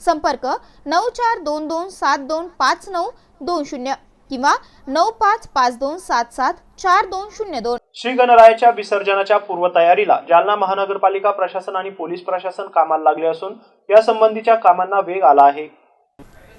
संपर्क नऊ चार दोन दोन सात दोन पाच नऊ दोन शून्य किंवा नऊ पाच पाच दोन सात सात चार दोन शून्य दोन. श्री गणरायाच्या विसर्जनाच्या पूर्वतयारीला जालना महानगरपालिका प्रशासन आणि पोलीस प्रशासन कामाला लागले असून या संबंधीच्या कामांना वेग आला आहे.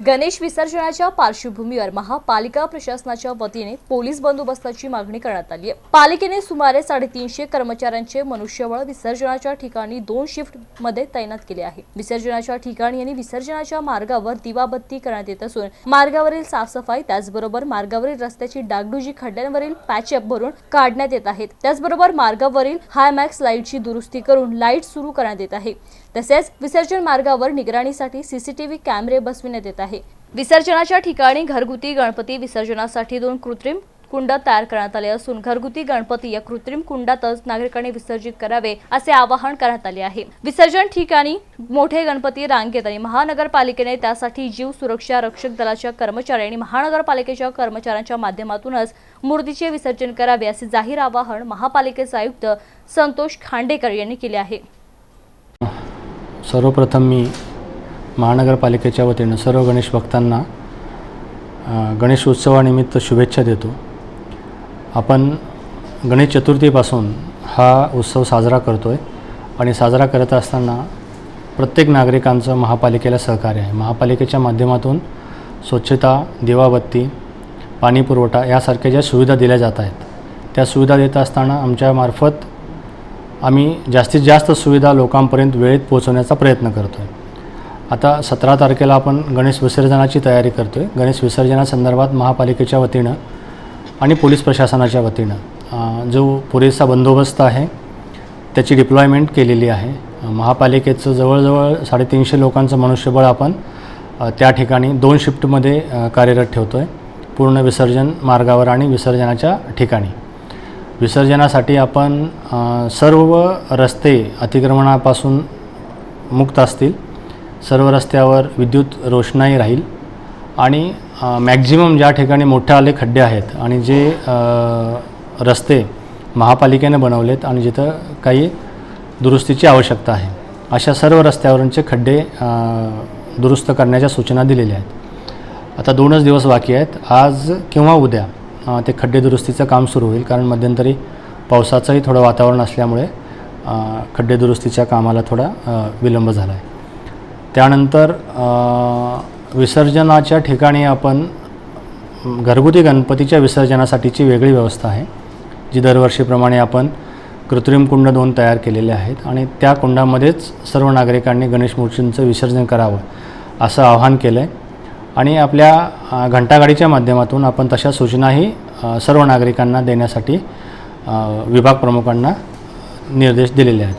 गणेश विसर्जनाच्या पार्श्वभूमीवर महापालिका प्रशासनाच्या वतीने पोलीस बंदोबस्ताची मागणी करण्यात आली आहे. पालिकेने सुमारे साडेतीनशे कर्मचाऱ्यांचे मनुष्यबळ विसर्जनाच्या ठिकाणी दोन शिफ्टमध्ये तैनात केले आहे. विसर्जनाच्या ठिकाणी आणि विसर्जनाच्या मार्गावर दिवाबत्ती करण्यात येत असून मार्गावरील साफसफाई त्याचबरोबर मार्गावरील रस्त्याची डागडुजी खड्ड्यांवरील पॅचअप भरून काढण्यात येत आहेत. त्याचबरोबर मार्गावरील हायमॅक्स लाईटची दुरुस्ती करून लाइट सुरू करण्यात येत आहे. तसेच विसर्जन मार्गावर निगराणीसाठी सीसीटीव्ही कॅमेरे बसविण्यात येत आहे. विसर्जनाच्या ठिकाणी घरगुती गणपती विसर्जनासाठी दोन कृत्रिम कुंड तयार करण्यात आले असून घरगुती गणपती या कृत्रिम कुंडातच नागरिकांनी विसर्जित करावे असे आवाहन करण्यात आले आहे. विसर्जन ठिकाणी मोठे गणपती रांगेत आणि महानगरपालिकेने त्यासाठी जीव सुरक्षा रक्षक दलाच्या कर्मचारी आणि महानगरपालिकेच्या कर्मचाऱ्यांच्या माध्यमातूनच मूर्तीचे विसर्जन करावे असे जाहीर आवाहन महापालिकेचे आयुक्त संतोष खांडेकर यांनी केले आहे. सर्वप्रथम मी महानगरपालिकेच्या वतीनं सर्व गणेश भक्तांना गणेश उत्सवानिमित्त शुभेच्छा देतो. आपण गणेश चतुर्थीपासून हा उत्सव साजरा करतो आहे आणि साजरा करत असताना प्रत्येक नागरिकांचं महापालिकेला सहकार्य आहे. महापालिकेच्या माध्यमातून स्वच्छता दिवाबत्ती पाणी पुरवठा यासारख्या ज्या सुविधा दिल्या जात आहेत त्या सुविधा देत असताना आमच्यामार्फत आम्ही जास्तीत जास्त सुविधा लोकांपर्यंत वेळेत पोहोचवण्याचा प्रयत्न करतो आहे आता सतरा तारखेला आपण गणेश विसर्जनाची तयारी करतो आहे गणेश विसर्जनासंदर्भात महापालिकेच्या वतीनं आणि पोलीस प्रशासनाच्या वतीनं जो पुरेसा बंदोबस्त आहे त्याची डिप्लॉयमेंट केलेली आहे. महापालिकेचं जवळजवळ साडेतीनशे लोकांचं मनुष्यबळ आपण त्या ठिकाणी दोन शिफ्टमध्ये कार्यरत ठेवतो आहे पूर्ण विसर्जन मार्गावर आणि विसर्जनाच्या ठिकाणी. विसर्जनासाठी आपण सर्व रस्ते अतिक्रमणापासून मुक्त असतील. सर्व रस्त्यावर विद्युत रोषणाई राहील आणि मॅक्झिमम ज्या ठिकाणी मोठे आले खड्डे आहेत आणि जे रस्ते महापालिकेने बनवलेत आणि जिथं काही दुरुस्तीची आवश्यकता आहे अशा सर्व रस्त्यावरचे खड्डे दुरुस्त करण्याच्या सूचना दिलेल्या आहेत. आता दोनच दिवस बाकी आहेत. आज किंवा उद्या ते खड्डे दुरुस्तीचं काम सुरू होईल कारण मध्यंतरी पावसाचंही थोडं वातावरण असल्यामुळे खड्डे दुरुस्तीच्या कामाला थोडा विलंब झाला आहे त्यानंतर विसर्जनाच्या ठिकाणी आपण घरगुती गणपतीच्या विसर्जनासाठीची वेगळी व्यवस्था आहे जी दरवर्षीप्रमाणे आपण कृत्रिम कुंड दोन तयार केलेले आहेत आणि त्या कुंडामध्येच सर्व नागरिकांनी गणेश मूर्तींचं विसर्जन करावं असं आवाहन केलं आहे आणि आपल्या घंटागाडीच्या माध्यमातून आपण तशा सूचनाही सर्व नागरिकांना देण्यासाठी विभाग प्रमुखांना निर्देश दिलेले आहेत.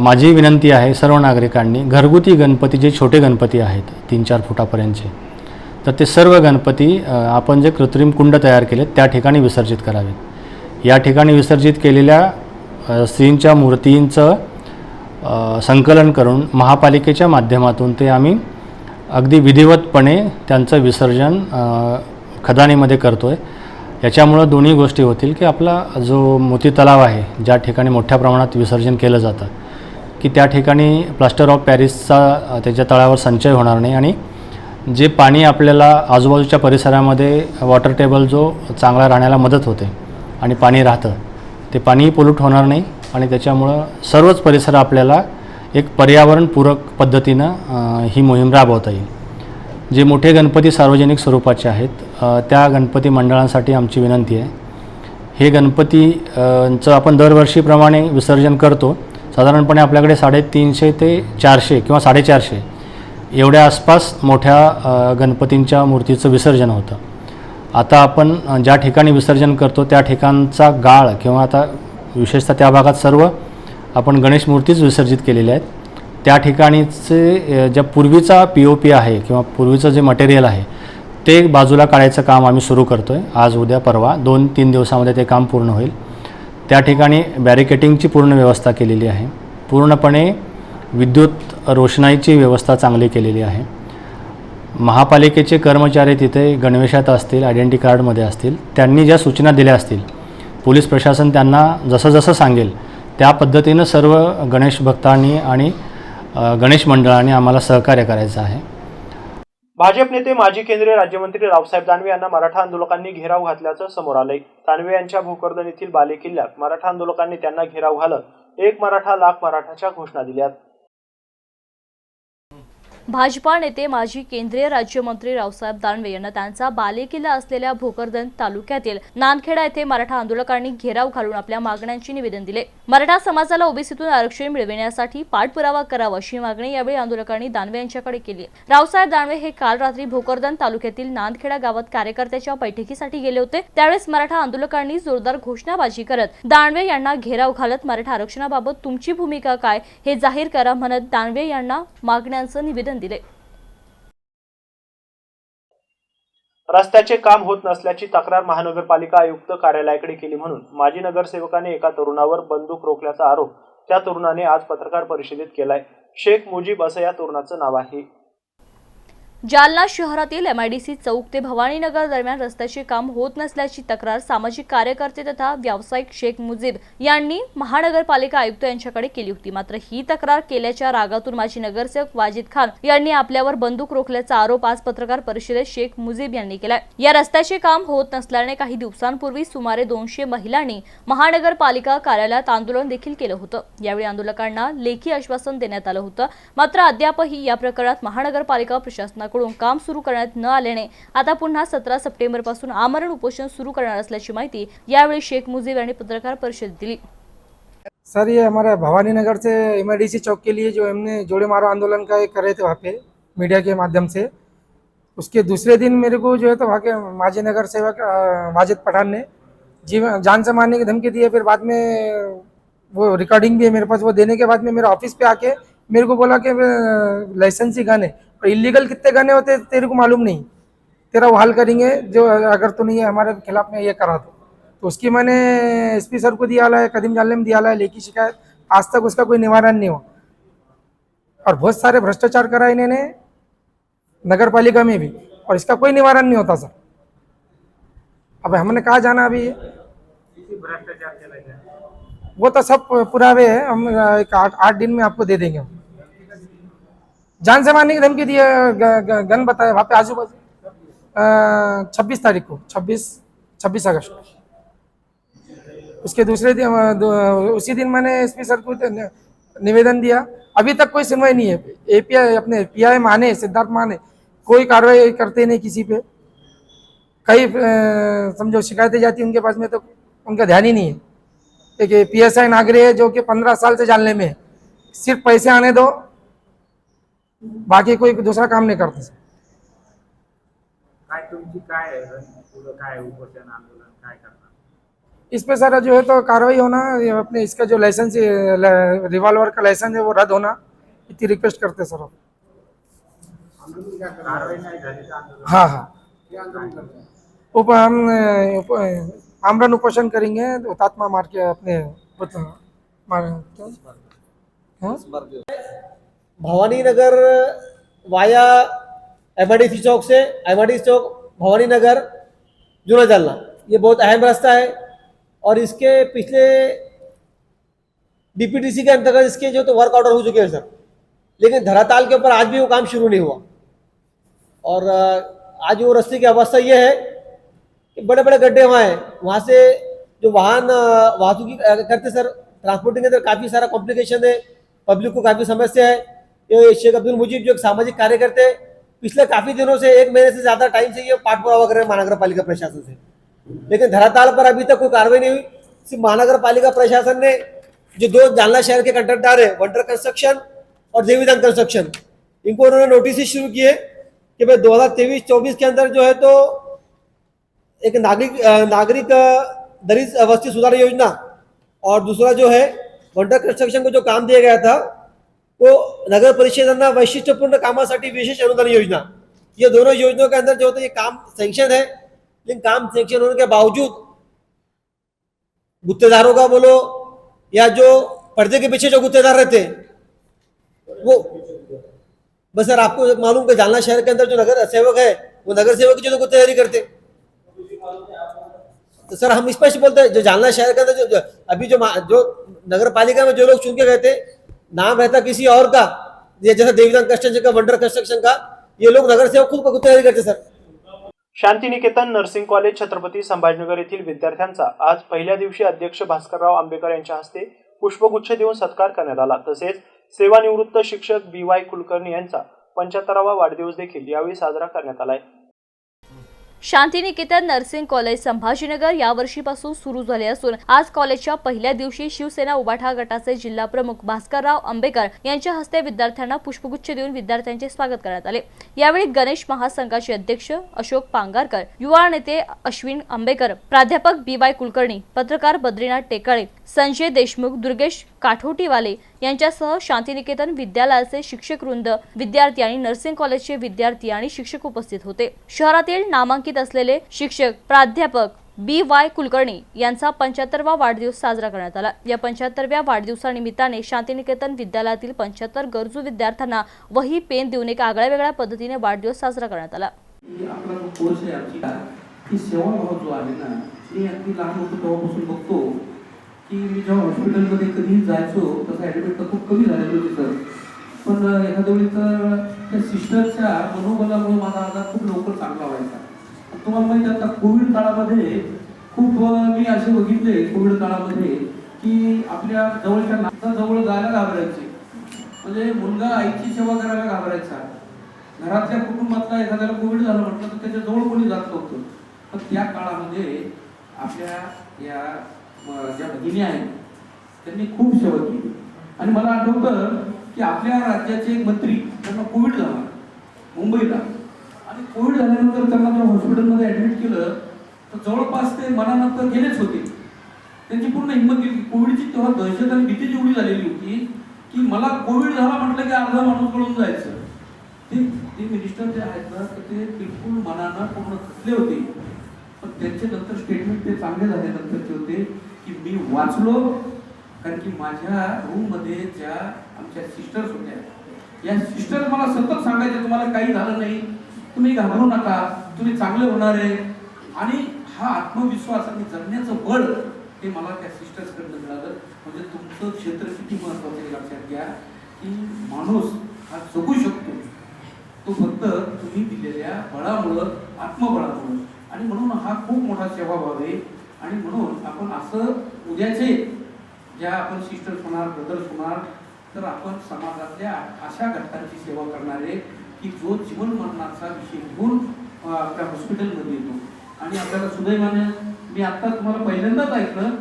माझी विनंती आहे सर्व नागरिकांनी घरगुती गणपती जे छोटे गणपती आहेत तीन चार फुटापर्यंतचे तर ते सर्व गणपती आपण जे कृत्रिम कुंड तयार केलेत त्या ठिकाणी विसर्जित करावेत. या ठिकाणी विसर्जित केलेल्या स्त्रींच्या मूर्तींचं संकलन करून महापालिकेच्या माध्यमातून ते आम्ही अगदी विधिवतपणे त्यांचं विसर्जन खदानीमध्ये करतो आहे याच्यामुळं दोन्ही गोष्टी होतील की आपला जो मोती तलाव आहे ज्या ठिकाणी मोठ्या प्रमाणात विसर्जन केलं जातं की त्या ठिकाणी प्लास्टर ऑफ पॅरिसचा त्याच्या तळावर संचय होणार नाही. आणि जे पाणी आपल्याला आजूबाजूच्या परिसरामध्ये वॉटर टेबल जो चांगला राहण्याला मदत होते आणि पाणी राहतं ते पाणीही पोल्यूट होणार नाही. आणि त्याच्यामुळं सर्वच परिसर आपल्याला एक पर्यावरणपूरक पद्धतीनं ही मोहीम राबवता येईल. जे मोठे गणपती सार्वजनिक स्वरूपाचे आहेत त्या गणपती मंडळांसाठी आमची विनंती आहे. हे गणपतीचं आपण दरवर्षीप्रमाणे विसर्जन करतो. साधारणपणे आपल्याकडे साडेतीनशे ते चारशे किंवा साडेचारशे एवढ्या आसपास मोठ्या गणपतींच्या मूर्तीचं विसर्जन होतं. आता आपण ज्या ठिकाणी विसर्जन करतो त्या ठिकाणचा गाळ किंवा आता विशेषतः त्या भागात सर्व आपण गणेश मूर्तीच विसर्जित केलेल्या आहेत. त्या ठिकाणीचे ज्या पूर्वीचा पी ओ पी आहे किंवा पूर्वीचं जे मटेरियल आहे ते बाजूला काढायचं काम आम्ही सुरू करतो आहे आज उद्या परवा दोन तीन दिवसामध्ये ते काम पूर्ण होईल. त्या ठिकाणी बॅरिकेटिंगची पूर्ण व्यवस्था केलेली आहे. पूर्णपणे विद्युत रोषणाईची व्यवस्था चांगली केलेली आहे. महापालिकेचे कर्मचारी तिथे गणवेशात असतील आयडेंटी कार्डमध्ये असतील त्यांनी ज्या सूचना दिल्या असतील पोलीस प्रशासन त्यांना जसं जसं सांगेल त्या पद्धतीनं सर्व गणेश भक्तांनी आणि गणेश मंडळांनी आम्हाला सहकार्य करायचं आहे. भाजप नेते माजी केंद्रीय राज्यमंत्री रावसाहेब दानवे यांना मराठा आंदोलकांनी घेराव घातल्याचं समोर आलंय. दानवे यांच्या भोकरदन येथील बालेकिल्ल्यात मराठा आंदोलकांनी त्यांना घेराव घालत एक मराठा लाख मराठाच्या घोषणा दिल्यात. भाजपा नेते माजी केंद्रीय राज्यमंत्री रावसाहेब दानवे यांना त्यांचा बालेकिल्ला असलेल्या भोकरदन तालुक्यातील नांदखेडा येथे मराठा आंदोलकांनी घेराव घालून आपल्या मागण्यांची निवेदन दिले. मराठा समाजाला ओबीसीतून आरक्षण मिळविण्यासाठी पाठपुरावा करावा अशी मागणी यावेळी आंदोलकांनी दानवे यांच्याकडे केली. रावसाहेब दानवे हे काल रात्री भोकरदन तालुक्यातील नांदखेडा गावात कार्यकर्त्याच्या बैठकीसाठी गेले होते. त्यावेळेस मराठा आंदोलकांनी जोरदार घोषणाबाजी करत दानवे यांना घेराव घालत मराठा आरक्षणाबाबत तुमची भूमिका काय हे जाहीर करा म्हणत दानवे यांना मागण्यांचं निवेदन दिले. रस्त्याचे काम होत नसल्याची तक्रार महानगरपालिका आयुक्त कार्यालयाकडे केली म्हणून माजी नगरसेवकाने एका तरुणावर बंदूक रोखल्याचा आरोप त्या तरुणाने आज पत्रकार परिषदेत केलाय. शेख मुजीब असं या तरुणाचं नाव आहे. जालना शहरातील एमआयडीसी चौक ते भवानीनगर दरम्यान रस्त्याचे काम होत नसल्याची तक्रार सामाजिक कार्यकर्ते तथा व्यावसायिक शेख मुजीब यांनी महानगरपालिका आयुक्त यांच्याकडे केली होती. मात्र ही तक्रार केल्याच्या रागातून माजी नगरसेवक वाजिद खान यांनी आपल्यावर बंदूक रोखल्याचा आरोप आज पत्रकार परिषदेत शेख मुजीब यांनी केलाय. या रस्त्याचे काम होत नसल्याने काही दिवसांपूर्वी सुमारे दोनशे महिलांनी महानगरपालिका कार्यालयात आंदोलन देखील केलं होतं. यावेळी आंदोलकांना लेखी आश्वासन देण्यात आलं होतं. मात्र अद्यापही या प्रकरणात महानगरपालिका प्रशासनाकडून काम सुरू करण्यात न आल्याने आता पुन्हा सतरा सप्टेंबरपासून आमरण उपोषण सुरू करणार असल्याची माहिती यावेळी शेख मुजीब यांनी पत्रकार परिषद दिली. सर ये हमारा भवानी नगर से एम चौक के लिए जो हमने जोड़े मारो आंदोलन का एक कर रहे थे वहाँ पे मीडिया के माध्यम से। उसके दूसरे दिन मेरे को जो है तो वहाँ के माजी नगर सेवक वाजिद पठान ने जी जान से मारने की धमकी दी है फिर बाद में वो रिकॉर्डिंग भी है मेरे पास वो देने के बाद में मेरे ऑफिस पे आके मेरे को बोला कि लाइसेंसी गन है और इलीगल कितने गन होते तेरे को मालूम नहीं। तेरा वो हल करेंगे जो अगर तू नहीं है हमारे खिलाफ में ये करा तो। तो उसकी मैंने एसपी सर को दिया है कदीम जालने में दिया है लेखी शिकायत आज तक उसका कोई निवारण नहीं हुआ। और बहुत सारे भ्रष्टाचार करा इन्होंने नगर पालिका में भी और इसका कोई निवारण नहीं होता सर। अब हमने कहा जाना अभी? वो तो सब पुरावे है हम एक आठ आठ दिन में आपको दे देंगे। हम जान से मारने की धमकी दी है गन बताया, वहाँ पे आजू बाजू छब्बीस तारीख को, छब्बीस छब्बीस अगस्त उसके दूसरे दिन उसी दिन मैंने एस पी सर को निवेदन दिया। अभी तक कोई सुनवाई नहीं है। एपीआई, अपने पी पीआई माने, सिद्धार्थ माने, कोई कार्रवाई करते नहीं किसी पे। कई समझो, शिकायतें जाती उनके पास में तो उनका ध्यान ही नहीं है। एक पी एस आई नागरे है जो कि पंद्रह साल से जानने में है। सिर्फ़ पैसे आने दो बाकी कोई दूसरा काम नहीं करते काय तुमची काय आहे? पुढं काय उपोषण आंदोलन काय करणार? इस पे सर जो है तो कार्रवाई होना ये अपने इसका जो लाइसेंस रिवॉल्वर का लाइसेंस है वो रद्द होना इतनी रिक्वेस्ट करते सर आप। कारवाई नाही झाली तर आंदोलन हाँ हाँ। उप हम उप, आमरण उपोषण करेंगे हुतात्मा मार के अपने मार क्या? हाँ? भवानी नगर वाया एम चौक से एम चौक भवानी नगर जूना जालना ये बहुत अहम रास्ता है और इसके पिछले डीपीटीसी के अंतर्गत इसके जो तो वर्क ऑर्डर हो चुके हैं सर। लेकिन धराताल के ऊपर आज भी वो काम शुरू नहीं हुआ। और आज वो रस्ते की अवस्था ये है कि बड़े बड़े गड्ढे वहाँ हैं। वहाँ से जो वाहन वाहतुकी करते सर ट्रांसपोर्टिंग के अंदर काफ़ी सारा कॉम्प्लिकेशन है। पब्लिक को काफ़ी समस्या है। शेख अब्दुल मुजीब जो एक सामाजिक कार्यकर्ते पिछले काफ़ी दिनों से एक महीने से ज़्यादा टाइम से ये पाठ पुरावा कर रहे हैं महानगर पालिका प्रशासन से। लेकिन धराताल पर अभी तक कोई कार्रवाई नहीं हुई। सिर्फ़ महानगर पालिका प्रशासन ने जो दो जालना शहर के कंट्रेक्टर है वंडर कंस्ट्रक्शन और देवीदान कंस्ट्रक्शन इनको उन्होंने नोटिस शुरू किए कि भाई दो हज़ार तेईस चौबीस के अंदर जो है तो एक नागरिक नागरिक दलित वस्ती सुधार योजना और दूसरा जो है वंडर कंस्ट्रक्शन को जो काम दिया गया था वो नगर परिषदांना वैशिष्ट्यपूर्ण कामासाठी विशेष अनुदान योजना. ये दोनों योजनाओं के अंदर जो होता है ये काम सेंक्शन है लेकिन काम सेंक्शन होने के बावजूद गुत्तेदारों का बोलो या जो पर्दे के पीछे जो गुत्तेदार रहते वो बस सर आपको मालूम कि जालना शहर के अंदर जो नगर सेवक है वो नगर सेवक की जो गुत्तेदारी करते. तो सर हम स्पष्ट बोलते हैं जो जालना शहर के अंदर जो, जो अभी जो जो नगर पालिका में जो लोग चुन के गए थे नाम रहता किसी और का? ये जैसा देवीदान कंस्ट्रक्शन का वंडर कंस्ट्रक्शन का ये लोग नगर सेवक खुद को करते sir Shantiniketan nursing college Chhatrapati Sambhajinagar येथील विद्यार्थ्यांचा आज पहिल्या दिवशी अध्यक्ष भास्करराव आंबेकर यांच्या हस्ते पुष्पगुच्छ देऊन सत्कार करण्यात आला. तसेच सेवानिवृत्त शिक्षक बी वाय कुलकर्णी यांचा पंच्याहत्तरावा वाढदिवस देखील यावेळी साजरा करण्यात आलाय शांतिनिकेतन नर्सिंग कॉलेज संभाजीनगर यावर्षीपासून सुरू झाले असून आज कॉलेजच्या पहिल्या दिवशी शिवसेना उबाठा गटाचे जिल्हा प्रमुख भास्करराव आंबेकर यांच्या हस्ते विद्यार्थ्यांना पुष्पगुच्छ देऊन विद्यार्थ्यांचे स्वागत करण्यात आले. यावेळी गणेश महासंघाचे अध्यक्ष अशोक पांगारकर युवा नेते अश्विन आंबेकर प्राध्यापक बी वाय कुलकर्णी पत्रकार बद्रीनाथ टेकाळे संजय देशमुख दुर्गेश काठोटीवाले यांच्यासह शांतिनिकेतन विद्यालयाचे शिक्षक वृंद विद्यार्थी आणि नर्सिंग कॉलेजचे विद्यार्थी आणि शिक्षक उपस्थित होते. शहरातील नामांकित असलेले शिक्षक प्राध्यापक बी वाय कुलकर्णी यांचा पंच्याहत्तरवा वाढदिवस साजरा करण्यात आला. या पंच्याहत्तरव्या वाढदिवसानिमित्ताने शांतिनिकेतन विद्यालयातील पंच्याहत्तर गरजू विद्यार्थ्यांना वही पेन देऊन एक आगळ्या वेगळ्या पद्धतीने वाढदिवस साजरा करण्यात आला. की आपला आहे ती जो आहे ना मी अगदी लहान होतो तेव्हापासून बघतो. की मी जेव्हा हॉस्पिटलमध्ये कधी जायचो तसं ॲडमिट तर खूप कमी झालेली होती सर पण एखाद्या वेळी तर त्या सिस्टरच्या मनोबलामुळे माझा आजार खूप लवकर चांगला व्हायचा. तुम्हाला माहिती आता कोविड काळामध्ये खूप मी असे बघितले कोविड काळामध्ये की आपल्या जवळच्या नाता जवळ जायला घाबरायचे. म्हणजे मुलगा आईची सेवा करायला घाबरायचा. घरातल्या कुटुंबातला एखाद्याला कोविड झालं म्हटलं तर त्याच्याजवळ कोणी जात नव्हतं. पण त्या काळामध्ये आपल्या या ज्या भगिनी आहेत त्यांनी खूप सेवा केली. आणि मला आठवतं की आपल्या राज्याचे एक मंत्री त्यांना कोविड झाला मुंबईला. आणि कोविड झाल्यानंतर त्यांना जेव्हा हॉस्पिटलमध्ये ऍडमिट केलं तर जवळपास ते मनानंतर गेलेच होते. त्यांची पूर्ण हिंमत गेली. कोविडची तेव्हा दहशत आणि भीती जेवढी झालेली होती की मला कोविड झाला म्हटलं की अर्धा माणूस कळून जायचं. ते ते मिनिस्टर जे आहेत ना तर ते बिलकुल मनानं पूर्ण खचले होते. पण त्यांचे नंतर स्टेटमेंट ते चांगले झाल्यानंतरचे होते. की मी वाचलो कारण की माझ्या रूममध्ये ज्या आमच्या सिस्टर्स होत्या या सिस्टर मला सतत सांगायच्या तुम्हाला काही झालं नाही तुम्ही घाबरू नका तुम्ही चांगले होणार आहे. आणि हा आत्मविश्वास आणि जगण्याचं बळ हे मला त्या सिस्टर्सकडनं मिळालं. म्हणजे तुमचं क्षेत्र किती महत्त्वाचं आहे लक्षात घ्या की माणूस हा जगू शकतो. तो फक्त तुम्ही दिलेल्या बळामुळं आत्मबळामुळं. आणि म्हणून हा खूप मोठा सेवाभाव आहे. आणि म्हणून आपण असं उद्याचे ज्या आपण सिस्टर्स होणार ब्रदर्स होणार तर आपण समाजातल्या अशा घटकांची सेवा करणारे की जो जीवन मरणाचा विषय घेऊन आपल्या हॉस्पिटलमध्ये येतो. आणि आपल्याला सुदैवाने मी आता तुम्हाला पहिल्यांदाच ऐकलं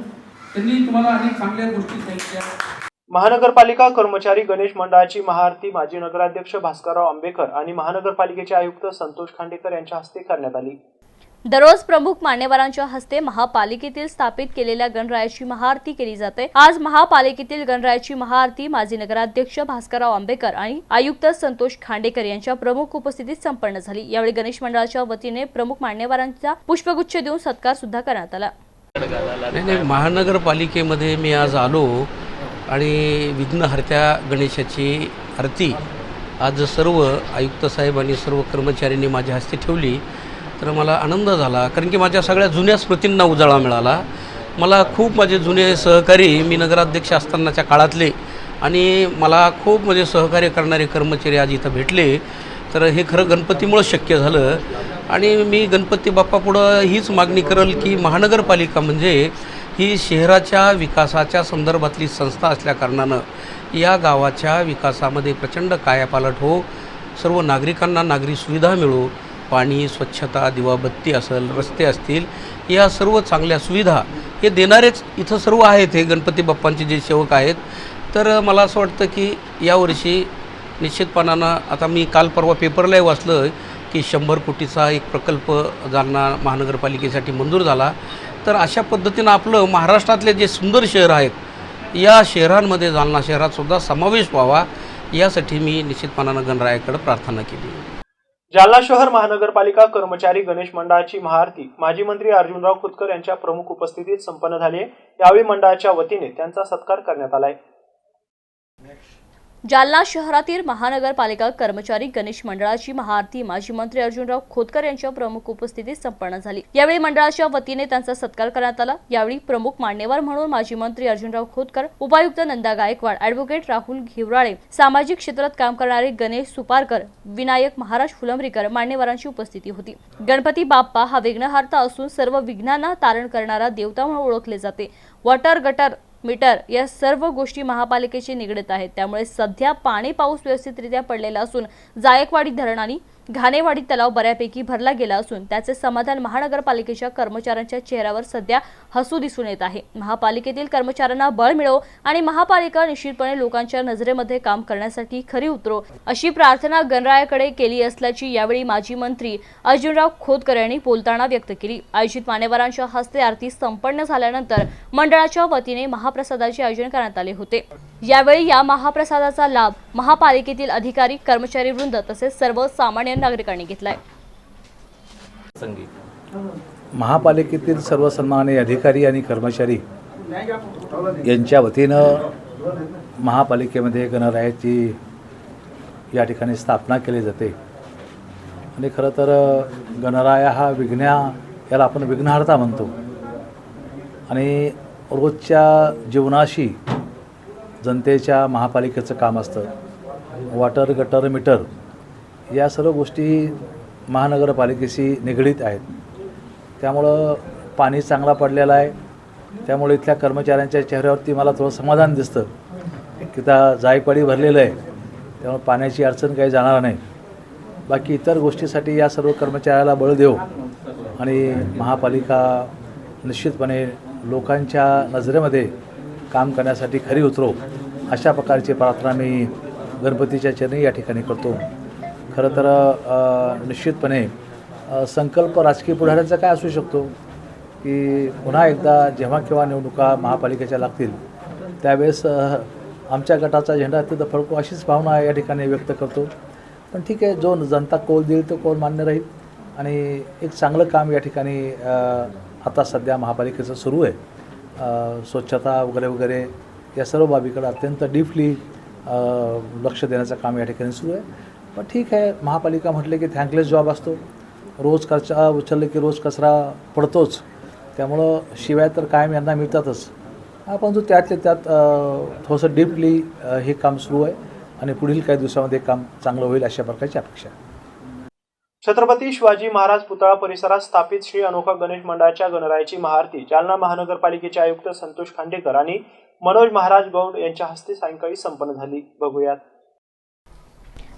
त्यांनी तुम्हाला अनेक चांगल्या गोष्टी सांगितल्या. महानगरपालिका कर्मचारी गणेश मंडळाची महाआरती माजी नगराध्यक्ष भास्करराव आंबेकर आणि महानगरपालिकेचे आयुक्त संतोष खांडेकर यांच्या हस्ते करण्यात आली. दररोज प्रमुख मान्यवरांच्या हस्ते महापालिकेतील स्थापित केलेल्या गणरायाची महाआरती केली जाते. आज महापालिकेतील गणरायाची महाआरती माजी नगराध्यक्ष भास्करराव आंबेकर आणि आयुक्त संतोष खांडेकर यांच्या प्रमुख उपस्थितीत संपन्न झाली. यावेळी गणेश मंडळाच्या वतीने प्रमुख मान्यवरांचा पुष्पगुच्छ देऊन सत्कार सुद्धा करण्यात आला. नाही नाही महानगरपालिकेमध्ये मी आज आलो आणि विघ्नहर्त्या गणेशाची आरती आज सर्व आयुक्त साहेब आणि सर्व कर्मचाऱ्यांनी माझ्या हस्ते ठेवली. तर मला आनंद झाला कारण की माझ्या सगळ्या जुन्या स्मृतींना उजाळा मिळाला. मला खूप माझे जुने सहकारी मी नगराध्यक्ष असतानाच्या काळातले आणि मला खूप म्हणजे सहकार्य करणारे कर्मचारी आज इथं भेटले. तर हे खरं गणपतीमुळं शक्य झालं. आणि मी गणपती बाप्पापुढं हीच मागणी करेल की महानगरपालिका म्हणजे ही शहराच्या विकासाच्या संदर्भातली संस्था असल्याकारणानं या गावाच्या विकासामध्ये प्रचंड कायापालट हो. सर्व नागरिकांना नागरी सुविधा मिळो. पाणी स्वच्छता दिवाबत्ती असेल रस्ते असतील या सर्व चांगल्या सुविधा हे देणारेच इथं सर्व आहेत हे गणपती बाप्पांचे जे सेवक आहेत. तर मला असं वाटतं की यावर्षी निश्चितपणानं आता मी काल परवा पेपरलाही वाचलं की शंभर कोटीचा एक प्रकल्प जालना महानगरपालिकेसाठी मंजूर झाला. तर अशा पद्धतीनं आपलं महाराष्ट्रातले जे सुंदर शहर आहेत या शहरांमध्ये जालना शहरातसुद्धा समावेश व्हावा यासाठी मी निश्चितपणानं गणरायाकडं प्रार्थना केली. जालना शहर महानगरपालिका कर्मचारी गणेश मंडळाची महाआरती माजी मंत्री अर्जुनराव खोतकर यांच्या प्रमुख उपस्थितीत संपन्न झाली यावेळी मंडळाच्या वतीने त्यांचा सत्कार करण्यात आलाय जालना शहरातील महानगरपालिका कर्मचारी गणेश मंडळाची महाआरती माजी मंत्री अर्जुनराव खोतकर यांच्या प्रमुख उपस्थितीत संपन्न झाली. यावेळी मंडळाच्या वतीने त्यांचा सत्कार करण्यात आला. यावेळी प्रमुख मान्यवर म्हणून माजी मंत्री अर्जुनराव खोतकर उपायुक्त नंदा गायकवाड अॅडव्होकेट राहुल घिवराळे सामाजिक क्षेत्रात काम करणारे गणेश सुपारकर विनायक महाराज फुलंब्रीकर मान्यवरांची उपस्थिती होती. गणपती बाप्पा हा विघ्नहार्ता असून सर्व विघ्नांना तारण करणारा देवता म्हणून ओळखले जाते. वॉटर गटर मीटर या सर्व गोष्टी महापालिकेशी निगडीत आहेत. त्यामुळे सध्या पाणी पाऊस व्यवस्थितरित्या पडलेला असून जायकवाडी धरण आणि घाणेवाडी तलाव बऱ्यापैकी भरला गेला असून त्याचे समाधान महानगरपालिकेच्या कर्मचाऱ्यांच्या चेहऱ्यावर सध्या हसू दिसून येत आहे. महापालिकेतील कर्मचाऱ्यांना बळ मिळो आणि महापालिका निश्चितपणे लोकांच्या नजरेमध्ये काम करण्यासाठी खरी उतरो अशी प्रार्थना गणरायाकडे केली असल्याची यावेळी माजी मंत्री अर्जुनराव खोतकर यांनी बोलताना व्यक्त केली. आयोजित मान्यवरांच्या हस्ते आरती संपन्न झाल्यानंतर मंडळाच्या वतीने महाप्रसादाचे आयोजन करण्यात आले होते. यावेळी या महाप्रसादाचा लाभ महापालिकेतील अधिकारी कर्मचारी वृंद तसेच सर्व सामान्य नागरिकांनी घेतलाय. महापालिकेतील सर्व सन्माननीय अधिकारी आणि कर्मचारी यांच्या वतीनं महापालिकेमध्ये गणरायाची या ठिकाणी स्थापना केली जाते. आणि खरं तर गणराया हा विघ्न्या याला आपण विघ्नहर्ता म्हणतो. आणि रोजच्या जीवनाशी जनतेच्या महापालिकेचं काम असतं. वॉटर गटर मीटर या सर्व गोष्टी महानगरपालिकेशी निगडीत आहेत. त्यामुळं पाणी चांगला पडलेलं आहे. त्यामुळे इथल्या कर्मचाऱ्यांच्या चेहऱ्यावरती मला थोडं समाधान दिसतं की त्या जायपाडी भरलेलं आहे. त्यामुळे पाण्याची अडचण काही जाणार नाही. बाकी इतर गोष्टीसाठी या सर्व कर्मचाऱ्याला बळ देऊ आणि महापालिका निश्चितपणे लोकांच्या नजरेमध्ये काम करण्यासाठी खरी उतरो अशा प्रकारची प्रार्थना मी गणपतीच्या चरणी या ठिकाणी करतो. खरं तर निश्चितपणे संकल्प राजकीय पुढाऱ्यांचा काय असू शकतो की पुन्हा एकदा जेव्हा केव्हा निवडणुका महापालिकेच्या लागतील त्यावेळेस आमच्या गटाचा झेंडा तिथं फडको अशीच भावना या ठिकाणी व्यक्त करतो. पण ठीक आहे जो जनता कौल देईल तो कौल मान्य राहील आणि एक चांगलं काम या ठिकाणी आता सध्या महापालिकेचं सुरू आहे. स्वच्छता वगैरे वगैरे या सर्व बाबीकडे अत्यंत डीपली लक्ष देण्याचं काम या ठिकाणी सुरू आहे. पण ठीक आहे महापालिका म्हटले की थँकलेस जॉब असतो. रोज कचरा उचलले की रोज कचरा पडतोच. त्यामुळं शिवाय तर कायम यांना मिळतातच. आपण परंतु त्यातले त्यात थोडंसं डीपली हे काम सुरू आहे आणि पुढील काही दिवसामध्ये काम चांगलं होईल अशा प्रकारची अपेक्षा आहे. छत्रपती शिवाजी महाराज पुतळा परिसरात स्थापित श्री अनोखा गणेश मंडळाच्या गणरायाची महाआरती जालना महानगरपालिकेचे आयुक्त संतोष खांडेकर आणि मनोज महाराज गौड यांच्या हस्ते सायंकाळी संपन्न झाली. बघूयात.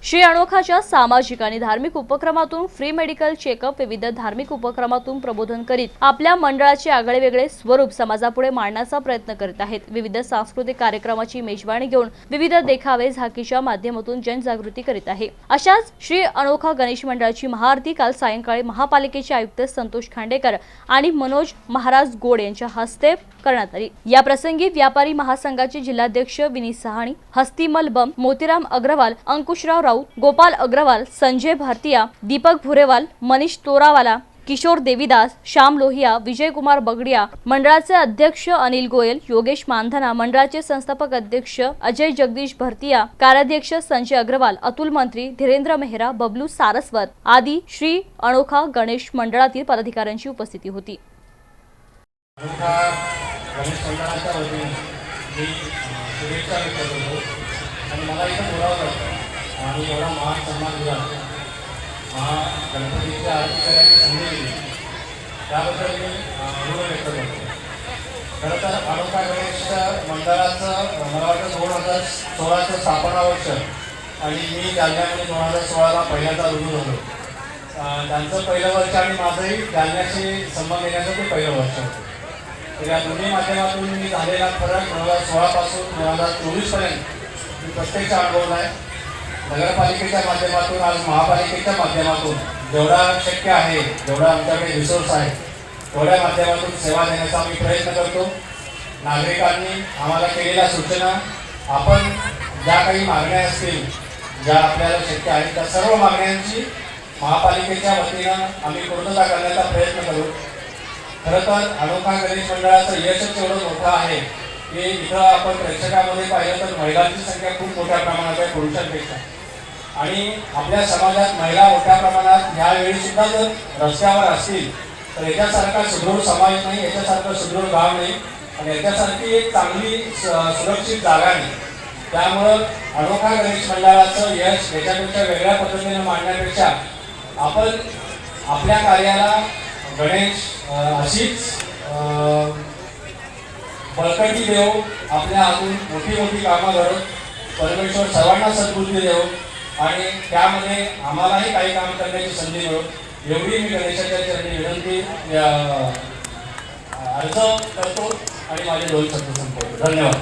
श्री अनोखाच्या सामाजिक आणि धार्मिक उपक्रमातून फ्री मेडिकल चेकअप विविध धार्मिक उपक्रमातून प्रबोधन करीत आपल्या मंडळाचे आगळे वेगळे स्वरूप समाजापुढे मांडण्याचा प्रयत्न करीत आहेत. विविध सांस्कृतिक कार्यक्रमाची मेजवानी घेऊन विविध देखावे झाकीच्या माध्यमातून जनजागृती करीत आहे. अशाच श्री अनोखा गणेश मंडळाची महाआरती काल सायंकाळी महापालिकेचे आयुक्त संतोष खांडेकर आणि मनोज महाराज गोड यांच्या हस्ते करण्यात आली. या प्रसंगी व्यापारी महासंघाचे जिल्हाध्यक्ष विनीत सहाणी हस्तिमल बम मोतीराम अग्रवाल अंकुशराव राऊत गोपाल अग्रवाल संजय भारतीया दीपक भुरेवाल मनीष तोरावाला किशोर देवीदास श्याम लोहिया विजयकुमार बगडिया मंडळाचे अध्यक्ष अनिल गोयल योगेश मानधना मंडळाचे संस्थापक अध्यक्ष अजय जगदीश भरतिया कार्याध्यक्ष संजय अग्रवाल अतुल मंत्री धीरेंद्र मेहरा बबलू सारस्वत आदी श्री अनोखा गणेश मंडळातील पदाधिकाऱ्यांची उपस्थिती होती. गणेश मंडळाच्या वतीने मी शुभेच्छा व्यक्त करतो. आणि मला इथं बोलावं लागतं. आणि एवढा महान सन्मान दिला महा गणपतीच्या आरती करायची संधी दिली. त्याबद्दल मी अनुभव व्यक्त करतो. खरं तर तालुका गणेश मंडळाचं मला वाटतं दोन हजार सोळाचं स्थापना वर्ष आणि मी जालन्यामध्ये दोन हजार सोळाला पहिल्यांदा रुजू झालो. त्यांचं पहिलं वर्ष आणि माझंही जालन्याशी संबंध येण्याचं ते पहिलं वर्ष होतं. तर या दोन्ही माध्यमातून मी झालेला फरक दोन हजार सोळापासून दोन हजार चोवीसपर्यंत मी प्रत्यक्ष अनुभवला आहे. नगरपालिकेच्या माध्यमातून आज महापालिकेच्या माध्यमातून जेवढा शक्य आहे जेवढा आमच्याकडे रिसोर्स आहे तेवढ्या माध्यमातून सेवा देण्याचा मी प्रयत्न करतो. नागरिकांनी आम्हाला केलेल्या सूचना आपण ज्या काही मागण्या असतील ज्या आपल्याला शक्य आहेत त्या सर्व मागण्यांची महापालिकेच्या वतीनं आम्ही पूर्तता करण्याचा प्रयत्न करू. खरं तर अनोखा गणेश मंडळाचं यशच एवढं मोठं आहे. की इथं आपण प्रेक्षकामध्ये पाहिलं तर महिलांची संख्या खूप मोठ्या प्रमाणात आहे पुरुषांपेक्षा. आणि आपल्या समाजात महिला मोठ्या प्रमाणात ह्यावेळी सुद्धा जर रस्त्यावर असतील तर याच्यासारखा सुदृढ समाज नाही याच्यासारखं सुदृढ गाव नाही आणि याच्यासारखी एक चांगली सुरक्षित जागा नाही. त्यामुळं अनोखा गणेश मंडळाचं यश याच्यापेक्षा वेगळ्या पद्धतीनं मांडण्यापेक्षा आपण आपल्या कार्याला गणेश अशीच बळकटी देव आपल्या हातून मोठी मोठी कामं करत परमेश्वर सर्वांना सद्बुद्धी देव आणि त्यामध्ये आम्हालाही काही काम करण्याची संधी मिळो. एवढी मी गणेशाच्या चरणी विनंती अर्ज करतो आणि माझे दोन शब्द संपवतो. धन्यवाद.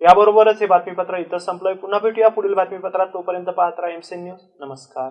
याबरोबरच हे बातमीपत्र इथं संपलंय. पुन्हा भेटूया पुढील बातमीपत्रात. तोपर्यंत पाहत राहा एमसी न्यूज नमस्कार.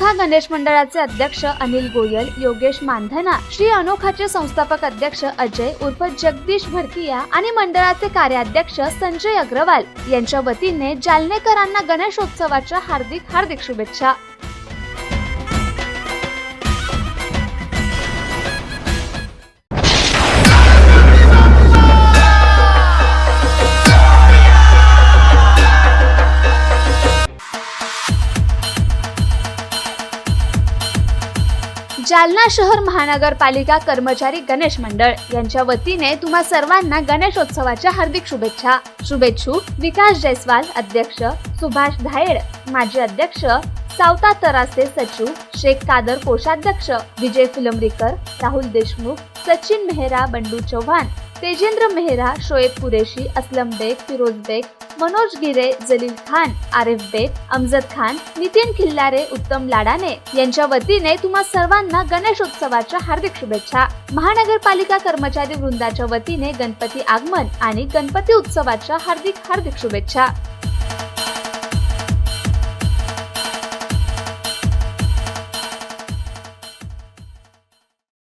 अनोखा गणेश मंडळाचे अध्यक्ष अनिल गोयल योगेश मानधना श्री अनोखाचे संस्थापक अध्यक्ष अजय उर्फ जगदीश भडकिया आणि मंडळाचे कार्याध्यक्ष संजय अग्रवाल यांच्या वतीने जालनेकरांना गणेशोत्सवाच्या हार्दिक हार्दिक शुभेच्छा. जालना शहर महानगरपालिका कर्मचारी गणेश मंडळ. यांच्या वतीने तुम्हा सर्वांना गणेशोत्सवाच्या हार्दिक शुभेच्छा. शुभेच्छू विकास जयस्वाल अध्यक्ष सुभाष धायड माजी अध्यक्ष सावता तरासे सचिव शेख कादर कोषाध्यक्ष विजय फिलमरीकर राहुल देशमुख सचिन मेहरा बंडू चव्हाण तेजेंद्र मेहरा शोएब कुरेशी असलम बेग फिरोज बेग मनोज गिरे जलील खान आरिफ बेग अमजद खान नितीन खिल्लारे उत्तम लाडाने यांच्या वतीने तुम्हा सर्वांना गणेशोत्सवाच्या हार्दिक शुभेच्छा. महानगरपालिका कर्मचारी वृंदाच्या वतीने गणपती आगमन आणि गणपती उत्सवाच्या हार्दिक हार्दिक शुभेच्छा.